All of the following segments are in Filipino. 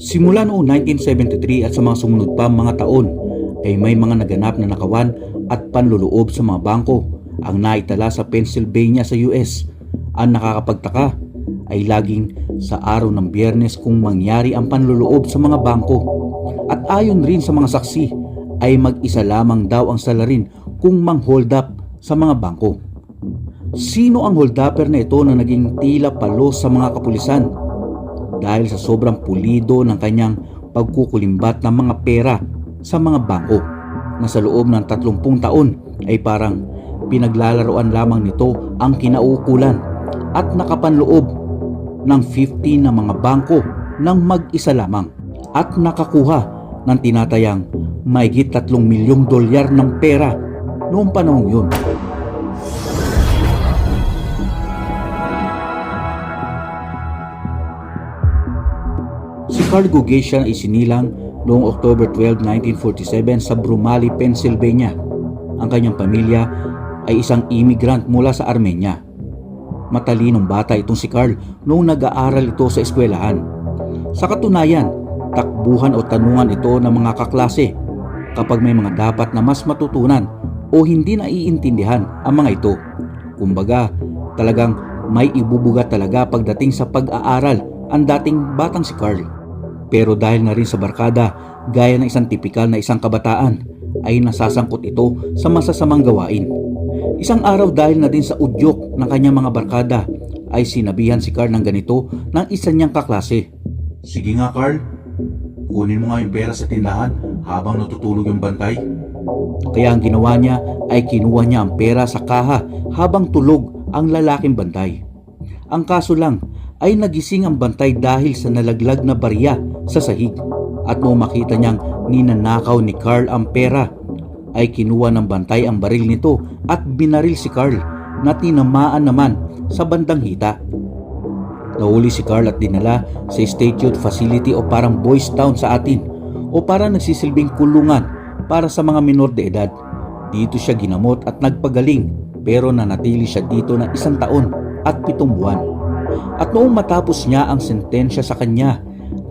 Simula noong 1973 at sa mga sumunod pa mga taon ay may mga naganap na nakawan at panluloob sa mga bangko ang naitala sa Pennsylvania sa US. Ang nakakapagtaka ay laging sa araw ng biyernes kung mangyari ang panluloob sa mga bangko. At ayon rin sa mga saksi ay mag-isa lamang daw ang salarin kung mang-hold up sa mga bangko. Sino ang holdupper na ito na naging tila palos sa mga kapulisan? Dahil sa sobrang pulido ng kanyang pagkukulimbat ng mga pera sa mga bangko na sa loob ng 30 taon ay parang pinaglalaroan lamang nito ang kinaukulan at nakapanloob ng 50 na mga bangko ng mag-isa lamang at nakakuha ng tinatayang mahigit 3 milyong dolyar ng pera noong panahong yun. Carl Guggenheim ay sinilang noong October 12, 1947 sa Brumali, Pennsylvania. Ang kanyang pamilya ay isang immigrant mula sa Armenia. Matalinong bata itong si Carl noong nag-aaral ito sa eskwelahan. Sa katunayan, takbuhan o tanungan ito ng mga kaklase kapag may mga dapat na mas matutunan o hindi naiintindihan ang mga ito. Kumbaga, talagang may ibubuga talaga pagdating sa pag-aaral ang dating batang si Carl. Pero dahil na rin sa barkada, gaya ng isang tipikal na isang kabataan, ay nasasangkot ito sa masasamang gawain. Isang araw dahil na din sa udyok ng kanyang mga barkada, ay sinabihan si Carl ng ganito ng isa niyang kaklase. Sige nga Carl, kunin mo nga yung pera sa tindahan habang natutulog yung bantay. Kaya ang ginawa niya ay kinuha niya ang pera sa kaha habang tulog ang lalaking bantay. Ang kaso lang ay nagising ang bantay dahil sa nalaglag na barya sa sahig at nung makita niyang ninanakaw ni Carl ang pera ay kinuha ng bantay ang baril nito at binaril si Carl na tinamaan naman sa bandang hita. Nahuli si Carl at dinala sa State Youth Facility o parang boys town sa atin o parang nagsisilbing kulungan para sa mga minor de edad. Dito siya ginamot at nagpagaling pero nanatili siya dito ng isang taon at pitong buwan. At noong matapos niya ang sentensya sa kanya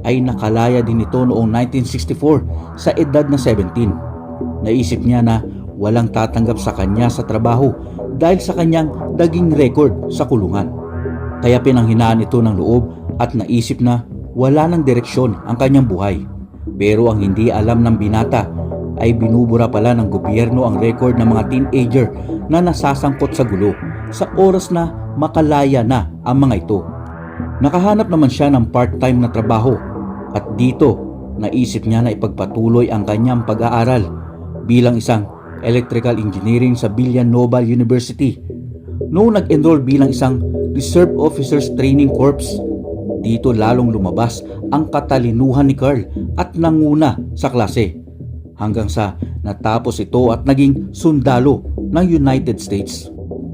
ay nakalaya din ito noong 1964 sa edad na 17. Naisip niya na walang tatanggap sa kanya sa trabaho dahil sa kanyang daging record sa kulungan. Kaya pinanghinaan ito ng loob at naisip na wala ng direksyon ang kanyang buhay. Pero ang hindi alam ng binata ay binubura pala ng gobyerno ang record ng mga teenager na nasasangkot sa gulo sa oras na makalaya na ang mga ito. Nakahanap naman siya ng part-time na trabaho at dito naisip niya na ipagpatuloy ang kanyang pag-aaral bilang isang electrical engineering sa Villanova University. Noong nag-enroll bilang isang Reserve Officers Training Corps, dito lalong lumabas ang katalinuhan ni Carl at nanguna sa klase hanggang sa natapos ito at naging sundalo ng United States.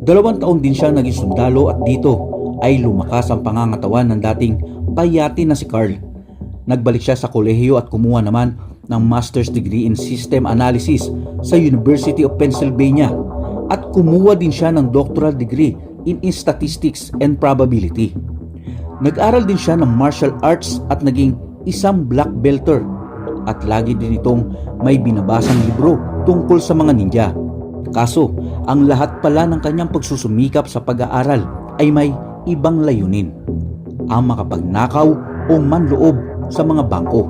Dalawang taon din siya naging sundalo at dito ay lumakas ang pangangatawan ng dating payati na si Carl. Nagbalik siya sa kolehiyo at kumuha naman ng master's degree in system analysis sa University of Pennsylvania at kumuha din siya ng doctoral degree in statistics and probability. Nag-aral din siya ng martial arts at naging isang black belter at lagi din itong may binabasang libro tungkol sa mga ninja. Kaso, ang lahat pala ng kanyang pagsusumikap sa pag-aaral ay may ibang layunin. Ang makapagnakaw o manloob sa mga bangko.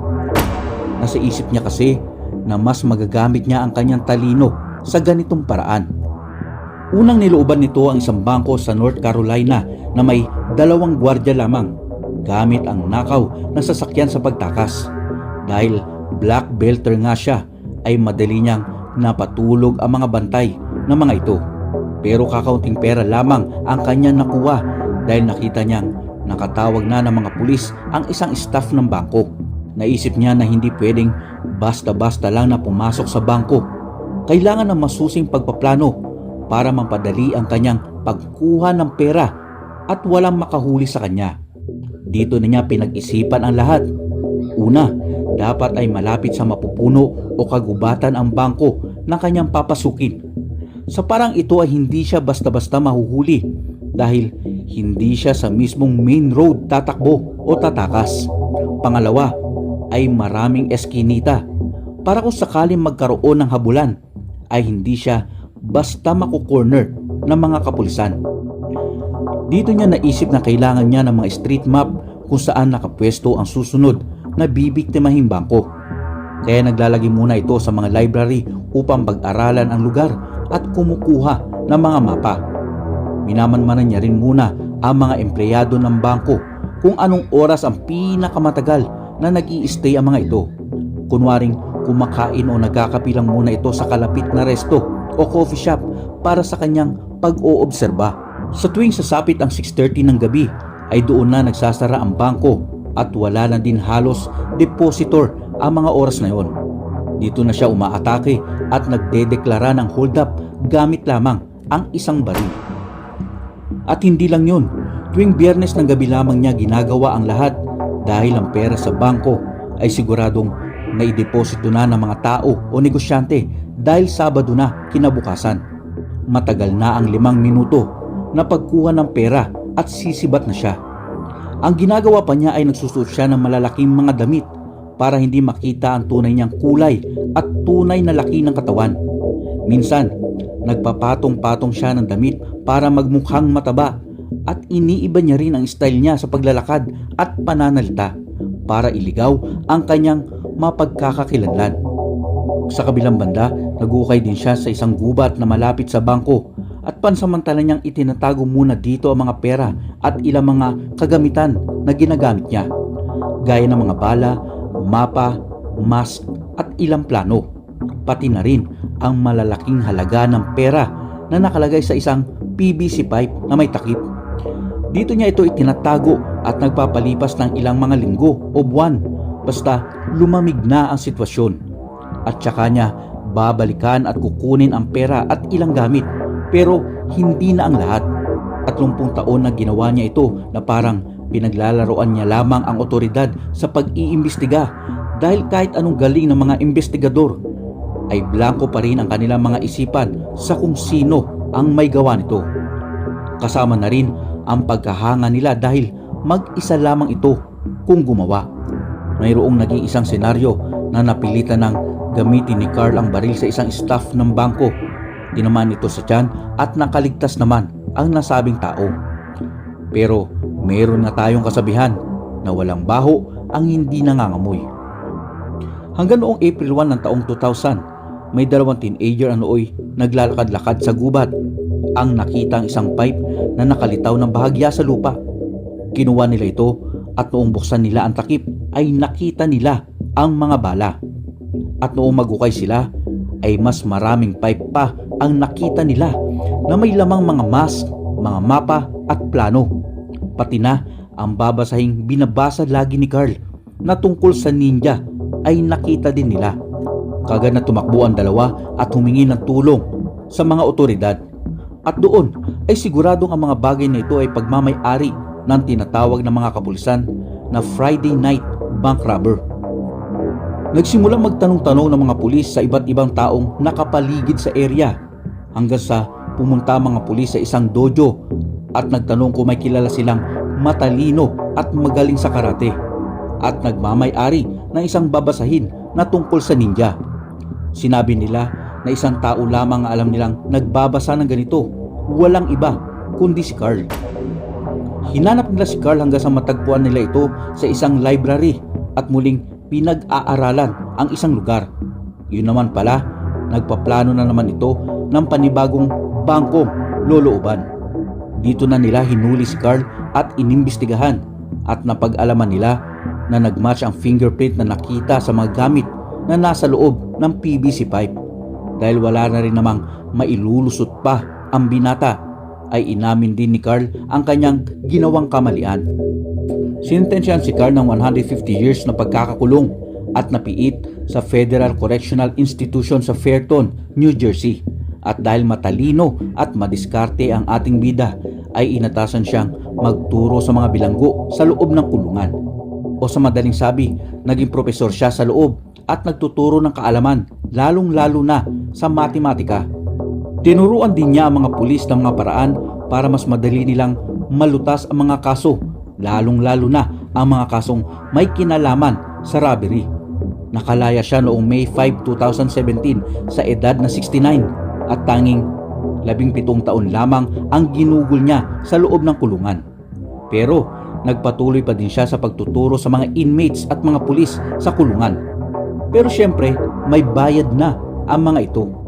Nasa isip niya kasi na mas magagamit niya ang kanyang talino sa ganitong paraan. Unang nilooban nito ang isang bangko sa North Carolina na may dalawang gwardya lamang gamit ang nakaw na sasakyan sa pagtakas. Dahil black belter nga siya ay madali niyang napatulog ang mga bantay ng mga ito. Pero kakaunting pera lamang ang kanya nakuha dahil nakita niyang nakatawag na ng mga pulis ang isang staff ng bangko. Naisip niya na hindi pwedeng basta-basta lang na pumasok sa bangko. Kailangan ng masusing pagpaplano para mapadali ang kanyang pagkuha ng pera at walang makahuli sa kanya. Dito na niya pinag-isipan ang lahat. Una, dapat ay malapit sa mapupuno o kagubatan ang bangko na kanyang papasukin. Sa parang ito ay hindi siya basta-basta mahuhuli dahil hindi siya sa mismong main road tatakbo o tatakas. Pangalawa ay maraming eskinita para kung sakaling magkaroon ng habulan ay hindi siya basta makukorner ng mga kapulisan. Dito niya naisip na kailangan niya ng mga street map kung saan nakapwesto ang susunod na bibiktimahing bangko. Kaya naglalagay muna ito sa mga library upang pag-aralan ang lugar at kumukuha ng mga mapa. Minamanmanan niya rin muna ang mga empleyado ng bangko kung anong oras ang pinakamatagal na nag stay ang mga ito. Kunwaring kumakain o nagkakapilang muna ito sa kalapit na resto o coffee shop para sa kanyang pag-oobserba. Sa tuwing sasapit ang 6.30 ng gabi ay doon na nagsasara ang bangko at wala na din halos depositor ang mga oras na yon. Dito na siya umaatake at nagdedeklara ng hold up gamit lamang ang isang baril. At hindi lang yun, tuwing biyernes ng gabi lamang niya ginagawa ang lahat dahil ang pera sa bangko ay siguradong naideposito na ng mga tao o negosyante dahil Sabado na kinabukasan. Matagal na ang limang minuto na pagkuha ng pera at sisibat na siya. Ang ginagawa pa niya ay nagsusuot siya ng malalaking mga damit para hindi makita ang tunay niyang kulay at tunay na laki ng katawan. Minsan, nagpapatong-patong siya ng damit para magmukhang mataba at iniiba niya rin ang style niya sa paglalakad at pananalita para iligaw ang kanyang mapagkakakilanlan. Sa kabilang banda, nagukay din siya sa isang gubat na malapit sa bangko at pansamantala niyang itinatago muna dito ang mga pera at ilang mga kagamitan na ginagamit niya gaya ng mga bala, mapa, mask at ilang plano pati na rin ang malalaking halaga ng pera na nakalagay sa isang PVC pipe na may takip. Dito niya ito itinatago at nagpapalipas ng ilang mga linggo o buwan basta lumamig na ang sitwasyon. At saka niya babalikan at kukunin ang pera at ilang gamit pero hindi na ang lahat. 30 taon na ginawa niya ito na parang pinaglalaroan niya lamang ang otoridad sa pag-iimbestiga dahil kahit anong galing ng mga investigador ay blanco pa rin ang kanilang mga isipan sa kung sino ang may gawa nito. Kasama na rin ang pagkahanga nila dahil mag-isa lamang ito kung gumawa. Mayroong naging isang senaryo na napilitan ng gamitin ni Carl ang baril sa isang staff ng bangko. Tinaman ito sa tiyan at nakaligtas naman ang nasabing tao. Pero meron na tayong kasabihan na walang baho ang hindi nangangamoy. Hanggang noong April 1 ng taong 2000, may dalawang teenager ang nooy naglalakad-lakad sa gubat ang nakita ang isang pipe na nakalitaw ng bahagya sa lupa. Kinuha nila ito at noong buksan nila ang takip ay nakita nila ang mga bala. At noong magukay sila ay mas maraming pipe pa ang nakita nila na may lamang mga mask, mga mapa at plano. Pati na ang babasahing binabasa lagi ni Carl na tungkol sa ninja ay nakita din nila. Kagad na tumakbo ang dalawa at humingi ng tulong sa mga otoridad. At doon ay siguradong ang mga bagay na ito ay pagmamay-ari ng tinatawag ng mga kapulisan na Friday Night Bank Robber. Nagsimulang magtanong-tanong ng mga pulis sa iba't ibang taong nakapaligid sa area hanggang sa pumunta mga pulis sa isang dojo at nagtanong kung may kilala silang matalino at magaling sa karate at nagmamay-ari ng isang babasahin na tungkol sa ninja. Sinabi nila na isang tao lamang ang alam nilang nagbabasa ng ganito, walang iba kundi si Carl. Hinanap nila si Carl hanggang sa matagpuan nila ito sa isang library at muling pinag-aaralan ang isang lugar. Yun naman pala, nagpaplano na naman ito ng panibagong bangkong lolooban. Dito na nila hinuli si Carl at inimbestigahan at napag-alaman nila na nagmatch ang fingerprint na nakita sa mga gamit na nasa loob ng PVC pipe. Dahil wala na rin namang mailulusot pa ang binata ay inamin din ni Carl ang kanyang ginawang kamalian. Sintensyahan si Carl ng 150 years na pagkakakulong at napiit sa Federal Correctional Institution sa Fairton, New Jersey. At dahil matalino at madiskarte ang ating bida, ay inatasan siyang magturo sa mga bilanggo sa loob ng kulungan. O sa madaling sabi, naging profesor siya sa loob at nagtuturo ng kaalaman, lalong-lalo na sa matematika. Tinuruan din niya ang mga pulis ng mga paraan para mas madali nilang malutas ang mga kaso, lalong-lalo na ang mga kasong may kinalaman sa robbery. Nakalaya siya noong May 5, 2017 sa edad na 69 at tanging 17 taon lamang ang ginugol niya sa loob ng kulungan. Pero nagpatuloy pa din siya sa pagtuturo sa mga inmates at mga pulis sa kulungan. Pero syempre, may bayad na ang mga ito